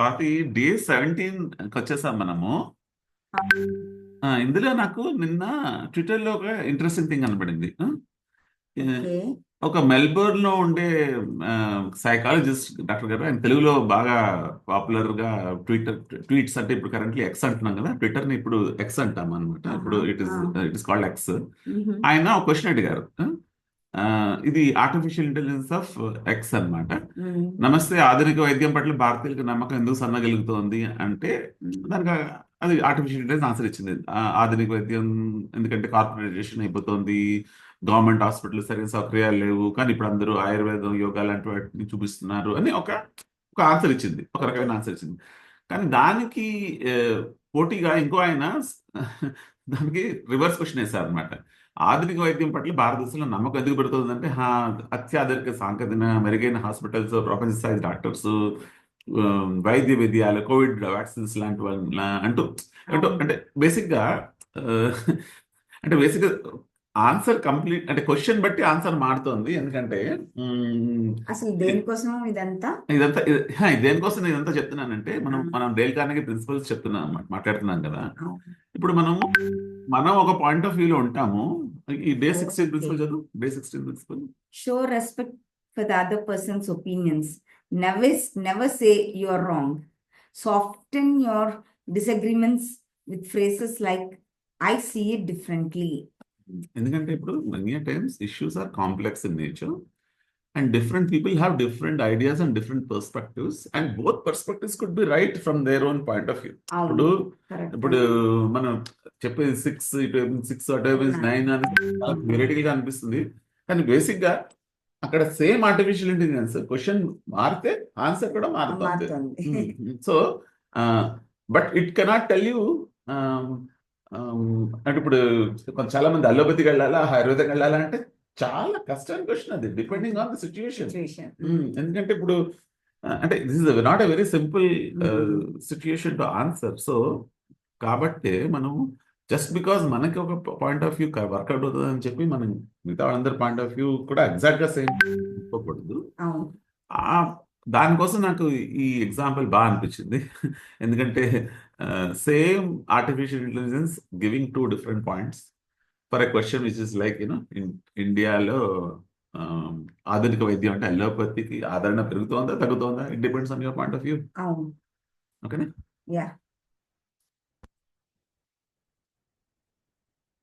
Swathi day seventeen వచ్చేసాం మనము. ఇందులో నాకు నిన్న ట్విట్టర్లో ఒక ఇంట్రెస్టింగ్ థింగ్ కనపడింది. ఒక మెల్బోర్న్లో ఉండే సైకాలజిస్ట్ డాక్టర్ గారు ఆయన తెలుగులో బాగా పాపులర్గా ట్విట్టర్ ట్వీట్స్ అంటే ఇప్పుడు కరెంట్లీ ఎక్స్ అంటున్నాం కదా ట్విట్టర్ని ఇప్పుడు ఎక్స్ అంటాం అనమాట ఇప్పుడు it is. It is called X. ఆయన ఒక క్వశ్చన్ అడిగారు. ఇది ఆర్టిఫిషియల్ ఇంటెలిజెన్స్ ఆఫ్ ఎక్స్ అన్నమాట. మ్మ్. నమస్తే ఆధునిక వైద్యం పట్ల భారతీయులకు నమ్మకం ఎందుకు సన్నగలుగుతోంది అంటే దానికి అది ఆర్టిఫిషియల్ ఇంటెలిజెన్స్ ఆన్సర్ ఇచ్చింది. ఆధునిక వైద్యం ఎందుకంటే కార్పొరేటేషన్ అయిపోతుంది గవర్నమెంట్ హాస్పిటల్ సరైన సౌకర్యాలు లేవు కానీ ఇప్పుడు అందరూ ఆయుర్వేదం యోగా లాంటి వాటిని చూపిస్తున్నారు అని ఒక ఒక ఆన్సర్ ఇచ్చింది. ఒక రకమైన ఆన్సర్ ఇచ్చింది. కానీ దానికి పోటీగా ఇంకో ఆయన దానికి రివర్స్ క్వశ్చన్ వేశారు అనమాట ఆధునిక వైద్యం పట్ల భారతదేశంలో నమ్మకం ఎందుకు పెడుతుందంటే హా అత్యాధునిక సాంకేతిక మెరుగైన హాస్పిటల్స్ ప్రపంచ స్థాయి డాక్టర్స్ వైద్య విద్యాలు కోవిడ్ వ్యాక్సిన్స్ లాంటి వాళ్ళ అంటూ అంటూ అంటే బేసిక్గా అంటే బేసిక్గా ఆన్సర్ కంప్లీట్ అంటే క్వశ్చన్ బట్టి ఆన్సర్ మారుతోంది. ఎందుకంటే అసలు దేనికోసం ఇదంతా? ఇదంతా దేనికోసం ఇదంతా చెప్తున్నానంటే మనం. మనం డేల్ కార్నెగీ ప్రిన్సిపల్స్ చెప్తున్నాం అన్నమాట మాట్లాడుతున్నాం కదా. ఇప్పుడు మనము మనం ఒక పాయింట్ ఆఫ్ వ్యూలో ఉంటాము. ఈ డే సిక్స్టీన్. ప్రిన్సిపల్ చదువు day sixteen principle. Show respect for the other person's opinions. Never never say you're wrong. Soften your disagreements with phrases like i see it differently. ఎందుకంటే ఇప్పుడు many times issues are complex in nature and different people have different ideas and different perspectives and both perspectives could be right from their own point of view ఇప్పుడు. ఇప్పుడు మనం చెప్పేది six ఇటు six అటు nine అని వెరైటీగా గా అనిపిస్తుంది. కానీ బేసిక్గా అక్కడ సేమ్ ఆర్టిఫిషియల్ ఇంటెలిజెన్స్ క్వశ్చన్ మారితే ఆన్సర్ కూడా మారుతుంది. So but it cannot tell you అంటే ఇప్పుడు చాలా మంది అల్లోపతికి వెళ్ళాలా ఆయుర్వేదం వెళ్ళాలా అంటే చాలా కష్టమైన క్వశ్చన్ అది depending on the situation situation. ఎందుకంటే ఇప్పుడు అంటే this is not a very simple. Situation to answer so కాబట్టి మనం జస్ట్ బికాస్ మనకి ఒక పాయింట్ ఆఫ్ వ్యూ వర్కౌట్ అవుతుంది అని చెప్పి మనం మిగతా వాళ్ళందరి పాయింట్ ఆఫ్ వ్యూ కూడా ఎగ్జాక్ట్గా సేమ్ ఆ దానికోసం నాకు ఈ ఎగ్జాంపుల్ బాగా అనిపించింది. ఎందుకంటే same artificial intelligence giving two different points for a question which is like you know ఇండియాలో ఆధునిక వైద్యం అంటే అలోపతికి ఆదరణ పెరుగుతోందా తగ్గుతోందా? It depends on your point of view ఓకేనా